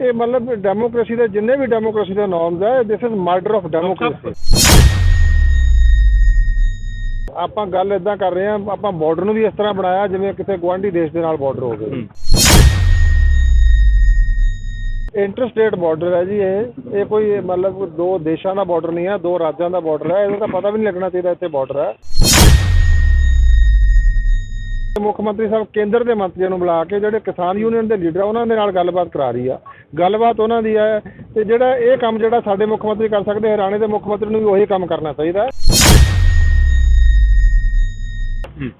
ਇਹ ਮਤਲਬ ਡੈਮੋਕ੍ਰੇਸੀ ਦੇ ਜਿੰਨੇ ਵੀ ਡੈਮੋਕ੍ਰੇਸੀ ਦੇ ਨਾਰਮਸ ਹੈ this is murder of democracy ਆਪਾਂ ਗੱਲ ਇਦਾਂ ਕਰ ਰਹੇ ਹਾਂ ਆਪਾਂ ਬਾਰਡਰ ਨੂੰ ਵੀ ਇਸ ਤਰ੍ਹਾਂ ਬਣਾਇਆ ਜਿਵੇਂ ਕਿਤੇ ਗਵਾਂਢੀ ਦੇਸ਼ ਦੇ ਨਾਲ ਬਾਰਡਰ ਹੋਵੇ ਇੰਟਰਸਟੇਟ ਬਾਰਡਰ ਹੈ ਜੀ ਇਹ। ਇਹ ਕੋਈ ਮਤਲਬ ਦੋ ਦੇਸ਼ਾਂ ਦਾ ਬਾਰਡਰ ਨਹੀਂ ਹੈ ਦੋ ਰਾਜਾਂ ਦਾ ਬਾਰਡਰ ਹੈ ਇਹਦਾ ਤਾਂ ਪਤਾ ਵੀ ਨਹੀਂ ਲੱਗਣਾ ਚਾਹੀਦਾ ਇੱਥੇ ਬਾਰਡਰ ਹੈ ਮੁੱਖ ਮੰਤਰੀ ਸਾਹਿਬ ਕੇਂਦਰ ਦੇ ਮੰਤਰੀਆਂ ਨੂੰ ਬੁਲਾ ਕੇ ਜਿਹੜੇ ਕਿਸਾਨ ਯੂਨੀਅਨ ਦੇ ਲੀਡਰ ਆ ਉਹਨਾਂ ਦੇ ਨਾਲ ਗੱਲਬਾਤ ਕਰਾ ਰਹੀ ਆ। ਗੱਲਬਾਤ ਉਹਨਾਂ ਦੀ ਹੈ ਤੇ ਜਿਹੜਾ ਇਹ ਕੰਮ ਜਿਹੜਾ ਸਾਡੇ ਮੁੱਖ ਮੰਤਰੀ ਕਰ ਸਕਦੇ ਹਰਿਆਣੇ ਦੇ ਮੁੱਖ ਮੰਤਰੀ ਨੂੰ ਵੀ ਉਹੀ ਕੰਮ ਕਰਨਾ ਚਾਹੀਦਾ ਹੈ।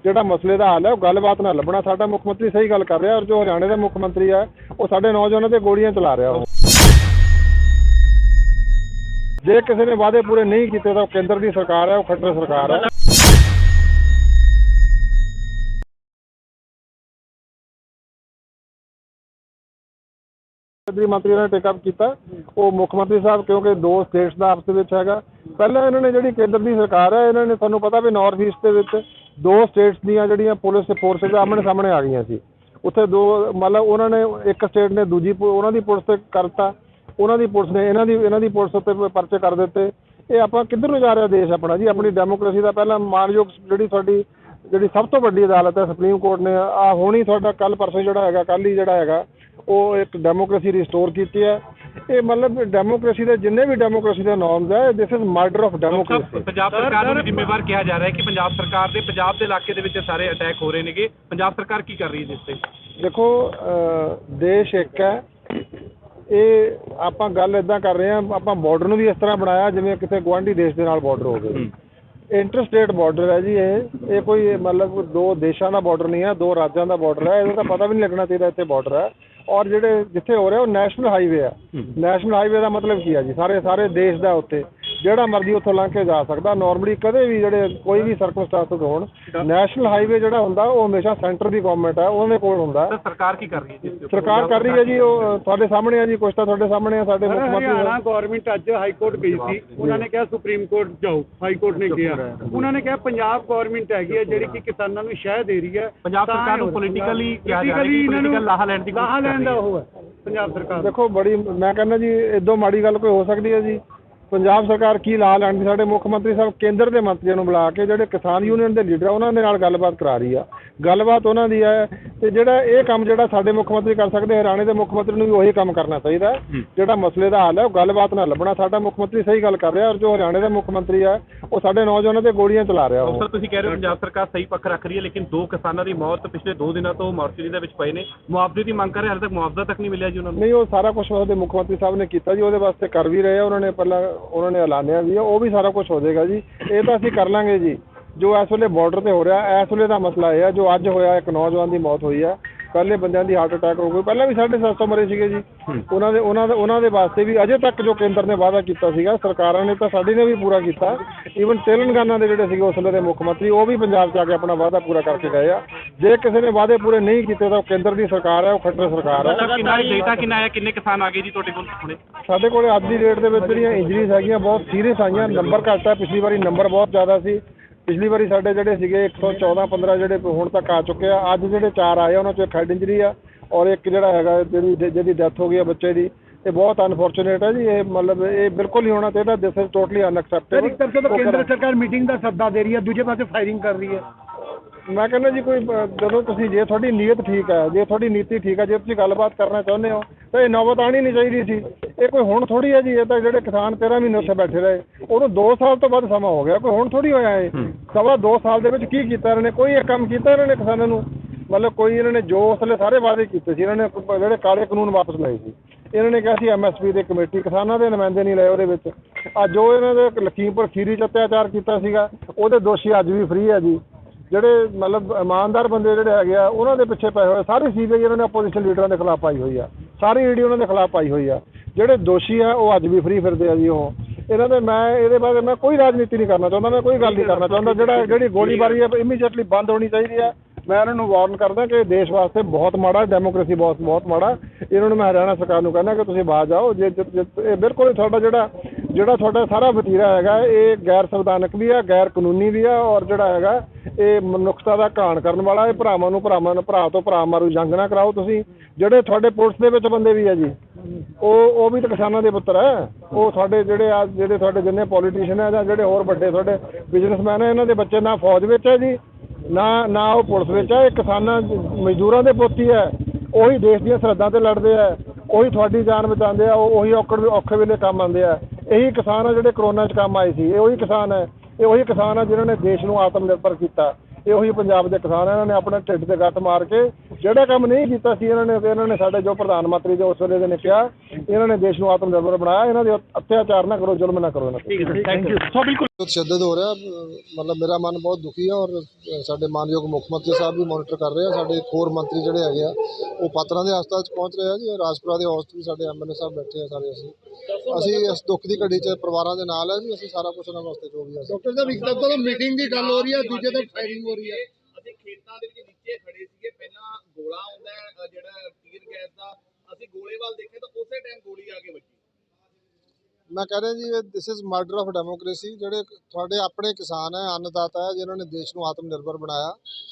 ਜਿਹੜਾ ਮਸਲੇ ਦਾ ਹੱਲ ਹੈ ਉਹ ਗੱਲਬਾਤ ਨਾਲ ਲੱਭਣਾ। ਸਾਡਾ ਮੁੱਖ ਮੰਤਰੀ ਸਹੀ ਗੱਲ ਕਰ ਰਿਹਾ ਔਰ ਜੋ ਹਰਿਆਣੇ ਦਾ ਮੁੱਖ ਮੰਤਰੀ ਹੈ ਉਹ ਸਾਡੇ ਨੌਜਵਾਨਾਂ ਤੇ ਗੋਲੀਆਂ ਚਲਾ ਰਿਹਾ ਉਹ। ਜੇ ਕਿਸੇ ਨੇ ਵਾਅਦੇ ਪੂਰੇ ਨਹੀਂ ਕੀਤੇ ਤਾਂ ਉਹ ਕੇਂਦਰ ਦੀ ਸਰਕਾਰ ਹੈ ਉਹ ਖੱਟਰ ਸਰਕਾਰ ਹੈ। ਕੇਂਦਰੀ ਮੰਤਰੀ ਨੇ ਟੇਕ ਅਪ ਕੀਤਾ। ਉਹ ਮੁੱਖ ਮੰਤਰੀ ਸਾਹਿਬ, ਕਿਉਂਕਿ ਦੋ ਸਟੇਟਸ ਦਾ ਆਪਸ ਵਿੱਚ ਹੈਗਾ। ਪਹਿਲਾਂ ਇਹਨਾਂ ਨੇ ਜਿਹੜੀ ਕੇਂਦਰ ਦੀ ਸਰਕਾਰ ਹੈ, ਇਹਨਾਂ ਨੇ ਤੁਹਾਨੂੰ ਪਤਾ ਵੀ ਨਾਰਥ ਈਸਟ ਦੇ ਵਿੱਚ ਦੋ ਸਟੇਟਸ ਦੀਆਂ ਜਿਹੜੀਆਂ ਪੁਲਿਸ ਫੋਰਸਸ ਆਮਣੇ ਸਾਹਮਣੇ ਆ ਗਈਆਂ ਸੀ। ਉੱਥੇ ਦੋ, ਮਤਲਬ ਉਹਨਾਂ ਨੇ ਇੱਕ ਸਟੇਟ ਨੇ ਦੂਜੀ ਪੁ- ਉਹਨਾਂ ਦੀ ਪੁਲਿਸ ਤੇ ਕਰਤਾ। ਉਹਨਾਂ ਦੀ ਪੁਲਿਸ ਨੇ ਇਹਨਾਂ ਦੀ ਇਹਨਾਂ ਦੀ ਪੁਲਿਸ ਉੱਤੇ ਪਰਚੇ ਕਰ ਦਿੱਤੇ। ਇਹ ਆਪਾਂ ਕਿੱਧਰ ਨੂੰ ਜਾ ਰਿਹਾ ਦੇਸ਼ ਆਪਣਾ ਜੀ? ਆਪਣੀ ਡੈਮੋਕ੍ਰੇਸੀ ਦਾ ਪਹਿਲਾਂ ਮਾਨਯੋਗ ਜਿਹੜੀ ਤੁਹਾਡੀ, ਜਿਹੜੀ ਸਭ ਤੋਂ ਵੱਡੀ ਅਦਾਲਤ ਹੈ ਸੁਪਰੀਮ ਕੋਰਟ ਨੇ ਆ ਹੁਣੀ ਤੁਹਾਡਾ ਕੱਲ ਪਰਸੋਂ ਜਿਹੜਾ ਹੈਗਾ ਕੱਲ ਹੀ ਜਿਹੜਾ ਹੈਗਾ ਉਹ ਇੱਕ ਡੈਮੋਕ੍ਰੇਸੀ ਰਿਸਟੋਰ ਕੀਤੀ ਹੈ। ਇਹ ਮਤਲਬ ਡੈਮੋਕ੍ਰੇਸੀ ਦੇ ਜਿੰਨੇ ਵੀ ਡੈਮੋਕ੍ਰੇਸੀ ਦੇ ਨਾਰਮਸ ਹੈ this is murder of democracy Punjab ਸਰਕਾਰ ਨੂੰ ਜ਼ਿੰਮੇਵਾਰ ਕਿਹਾ ਜਾ ਰਿਹਾ ਹੈ ਕਿ ਪੰਜਾਬ ਸਰਕਾਰ ਦੇ ਪੰਜਾਬ ਦੇ ਇਲਾਕੇ ਦੇ ਵਿੱਚ ਸਾਰੇ ਅਟੈਕ ਹੋ ਰਹੇ ਨੇਗੇ। ਪੰਜਾਬ ਸਰਕਾਰ ਕੀ ਕਰ ਰਹੀ ਹੈ ਇਸ ਤੇ? ਦੇਖੋ ਦੇਸ਼ ਇੱਕ ਹੈ। ਇਹ ਆਪਾਂ ਗੱਲ ਇਦਾਂ ਕਰ ਰਹੇ ਹਾਂ ਆਪਾਂ ਬਾਰਡਰ ਨੂੰ ਵੀ ਇਸ ਤਰ੍ਹਾਂ ਬਣਾਇਆ ਜਿਵੇਂ ਕਿਤੇ ਗਵਾਂਢੀ ਦੇਸ਼ ਦੇ ਨਾਲ ਬਾਰਡਰ ਹੋਵੇ ਇੰਟਰਸਟੇਟ ਬਾਰਡਰ ਹੈ ਜੀ ਇਹ। ਇਹ ਕੋਈ ਮਤਲਬ ਦੋ ਦੇਸ਼ਾਂ ਦਾ ਬਾਰਡਰ ਨਹੀਂ ਹੈ ਦੋ ਰਾਜਾਂ ਦਾ ਬਾਰਡਰ ਹੈ। ਇਹਦਾ ਤਾਂ ਪਤਾ ਵੀ ਨਹੀਂ ਲੱਗਣਾ ਚਾਹੀਦਾ ਇੱਥੇ ਬਾਰਡਰ ਹੈ। ਔਰ ਜਿਹੜੇ ਜਿੱਥੇ ਹੋ ਰਿਹਾ ਉਹ ਨੈਸ਼ਨਲ ਹਾਈਵੇ ਆ। ਨੈਸ਼ਨਲ ਹਾਈਵੇ ਦਾ ਮਤਲਬ ਕੀ ਆ ਜੀ? ਸਾਰੇ ਸਾਰੇ ਦੇਸ਼ ਦਾ ਉੱਤੇ। ਜਿਹੜਾ ਮਰਜ਼ੀ ਉੱਥੋਂ ਲੰਘ ਕੇ ਜਾ ਸਕਦਾ। ਨਾਰਮਲੀ ਕਦੇ ਵੀ ਜਿਹੜੇ ਕੋਈ ਵੀ ਸਰਕਮਸਟੈਂਸਸ ਹੋਣ ਨੈਸ਼ਨਲ ਹਾਈਵੇ ਜਿਹੜਾ ਹੁੰਦਾ ਉਹ ਹਮੇਸ਼ਾ ਸੈਂਟਰ ਦੀ ਗਵਰਨਮੈਂਟ ਹੈ ਉਹਦੇ ਕੋਲ ਹੁੰਦਾ। ਤਾਂ ਸਰਕਾਰ ਕੀ ਕਰ ਰਹੀ ਹੈ ਜੀ? ਸਰਕਾਰ ਕਰ ਰਹੀ ਹੈ ਜੀ ਉਹ ਤੁਹਾਡੇ ਸਾਹਮਣੇ ਆ ਜੀ ਕੁਛ ਤਾਂ ਤੁਹਾਡੇ ਸਾਹਮਣੇ ਆ ਸਾਡੇ ਮੁੱਖ ਮੰਤਰੀ ਹਰਿਆਣਾ ਗਵਰਨਮੈਂਟ ਅੱਜ ਹਾਈ ਕੋਰਟ ਗਈ ਸੀ। ਉਹਨਾਂ ਨੇ ਕਿਹਾ ਸੁਪਰੀਮ ਕੋਰਟ ਜਾਓ ਹਾਈ ਕੋਰਟ ਨੇ ਕਿਹਾ ਉਹਨਾਂ ਨੇ ਕਿਹਾ ਪੰਜਾਬ ਗਵਰਨਮੈਂਟ ਹੈਗੀ ਹੈ ਜਿਹੜੀ ਕਿ ਕਿਸਾਨਾਂ ਨੂੰ ਸ਼ਹਿ ਦੇ ਰਹੀ ਹੈ। ਪੰਜਾਬ ਸਰਕਾਰ ਨੂੰ ਹੋ politically ਕਿਹਾ ਜਾ ਰਿਹਾ ਨੂੰ political ਲਾਹਾ ਲੈਣ ਦੀ ਕੋਸ਼ਿਸ਼ ਲਾਹਾ ਕਰ ਲੈਣ ਦਾ ਹੈ। ਉਹ ਹੈ ਪੰਜਾਬ ਸਰਕਾਰ। ਦੇਖੋ ਬੜੀ ਮੈਂ ਕਹਿੰਦਾ ਜੀ ਇਦੋਂ ਮਾੜੀ ਗੱਲ ਕੋਈ ਹੋ ਸਕਦੀ ਹੈ ਜੀ। ਪੰਜਾਬ ਸਰਕਾਰ ਕੀ ਲਾ ਲੈਣ ਦੀ? ਸਾਡੇ ਮੁੱਖ ਮੰਤਰੀ ਸਾਹਿਬ ਕੇਂਦਰ ਦੇ ਮੰਤਰੀਆਂ ਨੂੰ ਬੁਲਾ ਕੇ ਜਿਹੜੇ ਕਿਸਾਨ ਯੂਨੀਅਨ ਦੇ ਲੀਡਰ ਆ ਉਹਨਾਂ ਦੇ ਨਾਲ ਗੱਲਬਾਤ ਕਰਾ ਰਹੀ ਆ। ਗੱਲਬਾਤ ਉਹਨਾਂ ਦੀ ਹੈ ਤੇ ਜਿਹੜਾ ਇਹ ਕੰਮ ਜਿਹੜਾ ਸਾਡੇ ਮੁੱਖ ਮੰਤਰੀ ਕਰ ਸਕਦੇ ਹਰਿਆਣੇ ਦੇ ਮੁੱਖ ਮੰਤਰੀ ਨੂੰ ਵੀ ਉਹੀ ਕੰਮ ਕਰਨਾ ਚਾਹੀਦਾ। ਹੈ। ਜਿਹੜਾ ਮਸਲੇ ਦਾ ਹੱਲ ਹੈ ਉਹ ਗੱਲਬਾਤ ਨਾਲ ਲੱਭਣਾ। ਸਾਡਾ ਮੁੱਖ ਮੰਤਰੀ ਸਹੀ ਗੱਲ ਕਰ ਰਿਹਾ ਔਰ ਜੋ ਹਰਿਆਣੇ ਦਾ ਮੁੱਖ ਮੰਤਰੀ ਹੈ ਉਹ ਸਾਡੇ ਨੌਜਵਾਨਾਂ ਤੇ ਗੋਲੀਆਂ ਚਲਾ ਰਿਹਾ ਉਹ। ਸਰ ਤੁਸੀਂ ਕਹਿ ਰਹੇ ਹੋ ਪੰਜਾਬ ਸਰਕਾਰ ਸਹੀ ਪੱਖ ਰੱਖ ਰਹੀ ਹੈ ਲੇਕਿਨ ਦੋ ਕਿਸਾਨਾਂ ਦੀ ਮੌਤ ਪਿਛਲੇ 2 ਦਿਨਾਂ ਤੋਂ ਮਾਰਚਰੀ ਦੇ ਵਿੱਚ ਪਏ ਨੇ। ਮੁਆਵਜ਼ੇ ਦੀ ਮੰਗ ਕਰ ਰਹੇ ਹਾਲੇ ਤੱਕ ਮੁਆਵਜ਼ਾ ਤੱਕ ਨਹੀਂ ਮਿਲਿਆ ਜੀ ਉਹਨਾਂ ਨੂੰ। ਨਹੀਂ ਉਹ ਸਾਰਾ ਕੁਝ ਉਹਦੇ ਮੁੱਖ ਮੰਤਰੀ ਸਾਹਿਬ ਨੇ ਕੀਤਾ ਜੀ ਉਹਦੇ ਵਾਸਤੇ ਕਰ ਵੀ ਰਹੇ ਆ ਉਹਨਾਂ ਨੇ ਪਹਿਲਾਂ ਉਹਨਾਂ ਨੇ ਐਲਾਨਿਆ ਵੀ ਹੈ ਉਹ ਵੀ ਸਾਰਾ ਕੁਝ ਹੋ ਜਾਏਗਾ ਜੀ। ਇਹ ਤਾਂ ਅਸੀਂ ਕਰ ਲਾਂਗੇ ਜੀ। ਜੋ ਇਸ ਵੇਲੇ ਬਾਰਡਰ ਤੇ ਹੋ ਰਿਹਾ, ਇਸ ਵੇਲੇ ਦਾ ਮਸਲਾ ਇਹ ਹੈ ਜੋ ਅੱਜ ਹੋਇਆ, ਇੱਕ ਨੌਜਵਾਨ ਦੀ ਮੌਤ ਹੋਈ ਹੈ ਪਹਿਲੇ ਬੰਦਿਆਂ ਦੀ ਹਾਰਟ ਅਟੈਕ ਹੋ ਗਈ। ਪਹਿਲਾਂ ਵੀ 750 ਮਰੇ ਸੀਗੇ ਜੀ। ਉਹਨਾਂ ਦੇ ਉਹਨਾਂ ਦੇ ਉਹਨਾਂ ਦੇ ਵਾਸਤੇ ਵੀ ਅਜੇ ਤੱਕ ਜੋ ਕੇਂਦਰ ਨੇ ਵਾਅਦਾ ਕੀਤਾ ਸੀਗਾ ਸਰਕਾਰਾਂ ਨੇ ਤਾਂ ਸਾਡੀ ਨੇ ਵੀ ਪੂਰਾ ਕੀਤਾ। ਈਵਨ ਤੇਲੰਗਾਨਾ ਦੇ ਜਿਹੜੇ ਸੀਗੇ ਉਸ ਵੇਲੇ ਦੇ ਮੁੱਖ ਮੰਤਰੀ ਉਹ ਵੀ ਪੰਜਾਬ 'ਚ ਆ ਕੇ ਆਪਣਾ ਵਾਅਦਾ ਪੂਰਾ ਕਰਕੇ ਗਏ ਆ। ਜੇ ਕਿਸੇ ਨੇ ਵਾਅਦੇ ਪੂਰੇ ਨਹੀਂ ਕੀਤੇ ਤਾਂ ਉਹ ਕੇਂਦਰ ਦੀ ਸਰਕਾਰ ਹੈ ਉਹ ਖੱਟਰ ਸਰਕਾਰ ਹੈ। ਕਿੰਨਾ ਡੇਟਾ ਕਿੰਨਾ ਆਇਆ? ਕਿੰਨੇ ਕਿਸਾਨ ਆ ਗਏ ਜੀ ਤੁਹਾਡੇ ਕੋਲ ਹੁਣੇ? ਸਾਡੇ ਕੋਲੇ ਅੱਜ ਦੀ ਡੇਟ ਦੇ ਵਿੱਚ ਜਿਹੜੀਆਂ ਇੰਜਰੀਜ਼ ਹੈਗੀਆਂ ਬਹੁਤ ਸੀਰੀਅਸ ਆਈਆਂ। ਨੰਬਰ ਘੱਟ ਹੈ ਪਿਛਲੀ ਵਾਰੀ ਨੰਬਰ ਬਹੁਤ ਜ਼ਿਆਦਾ ਸੀ। ਪਿਛਲੀ ਵਾਰੀ ਸਾਡੇ ਜਿਹੜੇ ਸੀਗੇ 114 15 ਜਿਹੜੇ ਹੁਣ ਤੱਕ ਆ ਚੁੱਕੇ ਆ। ਅੱਜ ਜਿਹੜੇ ਚਾਰ ਆਏ ਆ, ਉਹਨਾਂ ਚੋਂ ਇੱਕ ਹੈਡ ਇੰਜਰੀ ਆ ਔਰ ਇੱਕ ਜਿਹੜਾ ਹੈਗਾ ਜਿਹੜੀ ਜਿਹਦੀ ਡੈਥ ਹੋ ਗਈ ਆ ਬੱਚੇ ਦੀ। ਇਹ ਬਹੁਤ ਅਨਫੋਰਚੂਨੇਟ ਹੈ ਜੀ ਇਹ ਮਤਲਬ ਇਹ ਬਿਲਕੁਲ ਨਹੀਂ ਹੋਣਾ ਚਾਹੀਦਾ। ਦਿਸ ਇਜ਼ ਟੋਟਲੀ ਅਨਐਕਸੈਪਟੇਬਲ ਇੱਕ ਤਰਫ ਤੋਂ ਕੇਂਦਰ ਸਰਕਾਰ ਮੀਟਿੰਗ ਦਾ ਸੱਦਾ ਦੇ ਰਹੀ ਹੈ ਦੂਜੇ ਪਾਸੇ ਫਾਇਰਿੰਗ ਕਰ ਰਹੀ ਹੈ ਮੈਂ ਕਹਿੰਦਾ ਜੀ ਕੋਈ ਜਦੋਂ ਤੁਸੀਂ ਜੇ ਤੁਹਾਡੀ ਨੀਅਤ ਠੀਕ ਹੈ ਜੇ ਤੁਹਾਡੀ ਨੀਤੀ ਠੀਕ ਹੈ ਜੇ ਤੁਸੀਂ ਗੱਲਬਾਤ ਕਰਨਾ ਚਾਹੁੰਦੇ ਹੋ ਤਾਂ ਇਹ ਨੌਬਤ ਆਣੀ ਨਹੀਂ ਚਾਹੀਦੀ ਸੀ। ਇਹ ਕੋਈ ਹੁਣ ਥੋੜੀ ਹੈ ਜੀ ਇਹ ਤਾਂ ਜਿਹੜੇ ਕਿਸਾਨ 13 ਮਹੀਨੇ ਉੱਥੇ ਬੈਠੇ ਰਹੇ। ਉਹਨੂੰ 2 ਸਾਲ ਤੋਂ ਵੱਧ ਸਮਾਂ ਹੋ ਗਿਆ ਕੋਈ ਹੁਣ ਥੋੜੀ ਹੋਇਆ ਇਹ। ਸਵਾ 2 ਸਾਲ ਦੇ ਵਿੱਚ ਕੀ ਕੀਤਾ ਇਹਨਾਂ ਨੇ? ਕੋਈ ਇੱਕ ਕੰਮ ਕੀਤਾ ਇਹਨਾਂ ਨੇ ਕਿਸਾਨਾਂ ਨੂੰ? ਮਤਲਬ ਕੋਈ ਇਹਨਾਂ ਨੇ ਜੋ ਉਸਲੇ ਸਾਰੇ ਵਾਅਦੇ ਕੀਤੇ ਸੀ ਇਹਨਾਂ ਨੇ ਜਿਹੜੇ ਕਾਲੇ ਕਾਨੂੰਨ ਵਾਪਸ ਲਏ ਸੀ। ਇਹਨਾਂ ਨੇ ਕਿਹਾ ਸੀ ਐਮਐਸਪੀ ਦੇ ਕਮੇਟੀ ਕਿਸਾਨਾਂ ਦੇ ਨੁਮਾਇੰਦੇ ਨਹੀਂ ਲਏ ਉਹਦੇ ਵਿੱਚ। ਆ ਜੋ ਇਹਨਾਂ ਦੇ ਲਖੀਮਪੁਰ ਖੀਰੀ ਚ ਅਤਿਆਚਾਰ ਕੀਤਾ ਸੀਗਾ। ਉਹਦੇ ਦੋਸ਼ੀ ਅੱਜ ਵੀ ਫ੍ਰੀ ਹੈ ਜੀ। ਜਿਹੜੇ ਮਤਲਬ ਇਮਾਨਦਾਰ ਬੰਦੇ ਜਿਹੜੇ ਹੈਗੇ ਆ ਉਹਨਾਂ ਦੇ ਪਿੱਛੇ ਪਏ ਹੋਏ ਸਾਰੀ ਸੀਬੀਆਈ ਉਹਨਾਂ ਨੇ ਆਪੋਜੀਸ਼ਨ ਲੀਡਰਾਂ ਦੇ ਖਿਲਾਫ ਪਾਈ ਹੋਈ ਆ। ਸਾਰੀ ਈਡੀ ਉਹਨਾਂ ਦੇ ਖਿਲਾਫ ਪਾਈ ਹੋਈ ਆ। ਜਿਹੜੇ ਦੋਸ਼ੀ ਆ, ਉਹ ਅੱਜ ਵੀ ਫ੍ਰੀ ਫਿਰਦੇ ਆ ਜੀ ਉਹ। ਇਹਨਾਂ ਦੇ ਮੈਂ, ਇਹਦੇ ਬਾਰੇ ਮੈਂ ਕੋਈ ਰਾਜਨੀਤੀ ਨਹੀਂ ਕਰਨਾ ਚਾਹੁੰਦਾ, ਮੈਂ ਕੋਈ ਗੱਲ ਨਹੀਂ ਕਰਨਾ ਚਾਹੁੰਦਾ। ਜਿਹੜਾ ਜਿਹੜੀ ਗੋਲੀਬਾਰੀ ਹੈ ਇਮੀਡੀਏਟਲੀ ਬੰਦ ਹੋਣੀ ਚਾਹੀਦੀ ਆ। ਮੈਂ ਇਹਨਾਂ ਨੂੰ ਵਾਰਨ ਕਰਦਾ ਕਿ ਦੇਸ਼ ਵਾਸਤੇ ਬਹੁਤ ਮਾੜਾ ਡੈਮੋਕ੍ਰੇਸੀ ਬਹੁਤ ਬਹੁਤ ਮਾੜਾ। ਇਹਨਾਂ ਨੂੰ ਮੈਂ ਹਰਿਆਣਾ ਸਰਕਾਰ ਨੂੰ ਕਹਿੰਦਾ ਕਿ ਤੁਸੀਂ ਬਾਹਰ ਜਾਓ। ਜੇ ਇਹ ਬਿਲਕੁਲ ਤੁਹਾਡਾ ਜਿਹੜਾ ਜਿਹੜਾ ਤੁਹਾਡਾ ਸਾਰਾ ਵਤੀਰਾ ਹੈਗਾ, ਇਹ ਗੈਰ ਸੰਵਿਧਾਨਕ ਵੀ ਆ ਗੈਰ ਕਾਨੂੰਨੀ ਵੀ ਆ, ਔਰ ਜਿਹੜਾ ਹੈਗਾ ਇਹ ਮਨੁੱਖਤਾ ਦਾ ਘਾਣ ਕਰਨ ਵਾਲਾ ਇਹ ਭਰਾਵਾਂ ਨੂੰ ਭਰਾਵਾਂ ਨੂੰ ਭਰਾ ਤੋਂ ਭਰਾ ਮਾਰੂ ਜੰਗ ਨਾ ਕਰਾਓ ਤੁਸੀਂ। ਜਿਹੜੇ ਤੁਹਾਡੇ ਪੁਲਿਸ ਦੇ ਵਿੱਚ ਬੰਦੇ ਵੀ ਹੈ ਜੀ, ਉਹ ਉਹ ਵੀ ਤਾਂ ਕਿਸਾਨਾਂ ਦੇ ਪੁੱਤਰ ਹੈ ਉਹ ਤੁਹਾਡੇ ਜਿਹੜੇ ਆ, ਜਿਹੜੇ ਤੁਹਾਡੇ ਜਿੰਨੇ ਪੋਲੀਟੀਸ਼ੀਅਨ ਹੈ ਜਾਂ ਜਿਹੜੇ ਹੋਰ ਵੱਡੇ ਤੁਹਾਡੇ ਬਿਜ਼ਨਸਮੈਨ ਹੈ ਇਹਨਾਂ ਦੇ ਬੱਚੇ ਨਾ ਫੌਜ ਵਿੱਚ ਹੈ ਜੀ, ਨਾ ਨਾ ਉਹ ਪੁਲਿਸ ਵਿੱਚ ਹੈ ਇਹ ਕਿਸਾਨਾਂ, ਮਜ਼ਦੂਰਾਂ ਦੇ ਪੋਤੀ ਹੈ ਉਹੀ ਦੇਸ਼ ਦੀਆਂ ਸਰਹੱਦਾਂ ਤੇ ਲੜਦੇ ਆ। ਉਹੀ ਤੁਹਾਡੀ ਜਾਨ ਬਚਾਉਂਦੇ ਆ। ਉਹ- ਉਹੀ ਔਕੜ, ਔਖੇ ਵੇਲੇ ਕੰਮ ਆਉਂਦੇ ਆ। ਇਹੀ ਕਿਸਾਨ ਆ ਜਿਹੜੇ ਕਰੋਨਾ 'ਚ ਕੰਮ ਆਏ ਸੀ। ਇਹ ਉਹੀ ਕਿਸਾਨ ਹੈ ਇਹ ਉਹੀ ਕਿਸਾਨ ਆ ਜਿਨ੍ਹਾਂ ਨੇ ਦੇਸ਼ ਨੂੰ ਆਤਮ ਨਿਰਭਰ ਕੀਤਾ। ਇਹ ਉਹੀ ਪੰਜਾਬ ਦੇ ਕਿਸਾਨ ਆ ਇਹਨਾਂ ਨੇ ਆਪਣੇ ਢਿੱਡ ਤੇ ਗੱਤ ਮਾਰ ਕੇ ਜਿਹੜਾ ਕੰਮ ਨਹੀਂ ਕੀਤਾ ਸੀ ਇਹਨਾਂ ਨੇ ਇਹਨਾਂ ਨੇ ਸਾਡੇ ਜੋ ਪ੍ਰਧਾਨ ਮੰਤਰੀ ਜੋ ਉਸ ਵੇਲੇ ਦੇ ਨੇ ਕਿਹਾ ਇਹਨਾਂ ਨੇ ਦੇਸ਼ ਨੂੰ ਆਤਮ ਨਿਰਭਰ ਬਣਾਇਆ ਇਹਨਾਂ ਦੇ ਅਤਿਆਚਾਰ ਨਾ ਕਰੋ ਜ਼ੁਲਮ ਨਾ ਕਰੋ ਇਹਨਾਂ ਤੇ। ਠੀਕ ਹੈ ਥੈਂਕ ਯੂ ਸੋ ਬਿਲਕੁਲ ਤਸ਼ੱਦਦ ਹੋ ਰਿਹਾ ਮਤਲਬ ਮੇਰਾ ਮਨ ਬਹੁਤ ਦੁਖੀ ਹੈ ਔਰ ਸਾਡੇ ਮਾਨਯੋਗ ਮੁੱਖ ਮੰਤਰੀ ਸਾਹਿਬ ਵੀ ਮੋਨੀਟਰ ਕਰ ਰਹੇ ਆ ਸਾਡੇ ਹੋਰ ਮੰਤਰੀ ਜਿਹੜੇ ਹੈਗੇ ਆ ਉਹ ਪਾਤਰਾਂ ਦੇ ਹਸਪਤਾਲ 'ਚ ਪਹੁੰਚ ਰਹੇ ਆ ਜੀ ਰਾਜਪੁਰਾ ਦੇ ਹਸਪਤਾਲ ਵੀ ਸਾਡੇ ਐਮਐਲਏ ਸਾਹਿਬ ਬੈਠੇ ਆ ਸਾਰੇ ਅਸੀਂ। ਅਸੀਂ ਇਸ ਦੁੱਖ ਦੀ ਘੜੀ 'ਚ ਪਰਿਵਾਰਾਂ ਦੇ ਨਾਲ ਹੈ ਜੀ ਅਸੀਂ ਸਾਰਾ ਕੁਝ ਉਹਨਾਂ ਵਾਸਤੇ ਜੋ ਵੀ ਆ ਡਾਕਟਰ ਸਾਹਿਬ ਇੱਕ ਤੋਂ ਮੀਟਿੰਗ ਦੀ ਗੱਲ ਹੋ ਰਹੀ ਹੈ ਦੂਜੇ ਤੋਂ ਫਾਇਰਿੰਗ ਹੋ ਰਹੀ ਹੈ ਅਸੀਂ ਖੇਤਾਂ ਦੇ ਵਿੱਚ ਨੀਚੇ ਖੜੇ ਸੀਗੇ ਪਹਿਲਾਂ ਗੋਲਾ ਆਉਂਦਾ ਜਿਹੜਾ ਟੀਅਰ ਗੈਸ ਦਾ ਅਸੀਂ ਗੋਲੇ ਵੱਲ ਦੇਖੇ ਤਾਂ ਉਸੇ ਟਾਈਮ ਗੋਲੀ ਆ ਕੇ ਵੱਜੀ ਮੈਂ ਕਹਿ ਰਿਹਾ ਜੀ this is murder of democracy ਜਿਹੜੇ ਤੁਹਾਡੇ ਆਪਣੇ ਕਿਸਾਨ ਹੈ, ਅੰਨਦਾਤਾ ਹੈ, ਜਿਨ੍ਹਾਂ ਨੇ ਦੇਸ਼ ਨੂੰ ਆਤਮ ਨਿਰਭਰ ਬਣਾਇਆ।